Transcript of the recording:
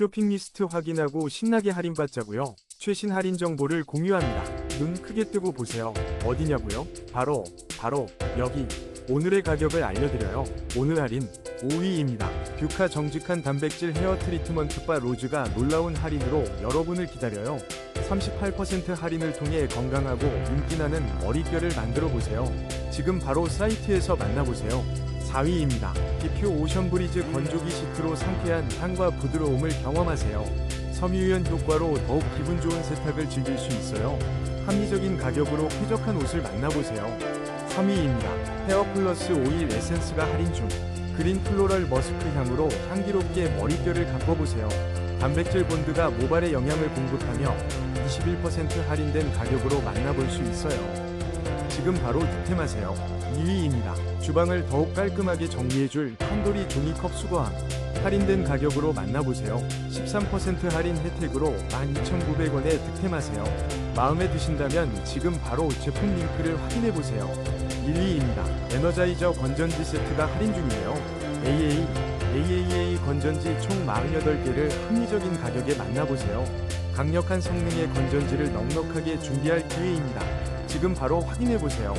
쇼핑 리스트 확인하고 신나게 할인받자고요. 최신 할인 정보를 공유합니다. 눈 크게 뜨고 보세요. 어디냐고요? 바로 바로 여기 오늘의 가격을 알려드려요. 오늘 할인 5위입니다. 뷰카 정직한 단백질 헤어 트리트먼트 바 로즈가 놀라운 할인으로 여러분을 기다려요. 38% 할인을 통해 건강하고 윤기나는 머릿결을 만들어 보세요. 지금 바로 사이트에서 만나보세요. 4위입니다. 디퓨 오션 브리즈 건조기 시트로 상쾌한 향과 부드러움을 경험하세요. 섬유유연 효과로 더욱 기분 좋은 세탁을 즐길 수 있어요. 합리적인 가격으로 쾌적한 옷을 만나보세요. 3위입니다. 헤어 플러스 오일 에센스가 할인 중. 그린 플로럴 머스크 향으로 향기롭게 머릿결을 가꿔보세요. 단백질 본드가 모발에 영양을 공급하며 21% 할인된 가격으로 만나볼 수 있어요. 지금 바로 득템하세요. 2위입니다. 주방을 더욱 깔끔하게 정리해줄 탄도리 종이컵 수거함. 할인된 가격으로 만나보세요. 13% 할인 혜택으로 12,900원에 득템하세요. 마음에 드신다면 지금 바로 제품 링크를 확인해보세요. 1위입니다. 에너자이저 건전지 세트가 할인 중이에요. AA, AAA 건전지 총 48개를 합리적인 가격에 만나보세요. 강력한 성능의 건전지를 넉넉하게 준비할 기회입니다. 지금 바로 확인해 보세요.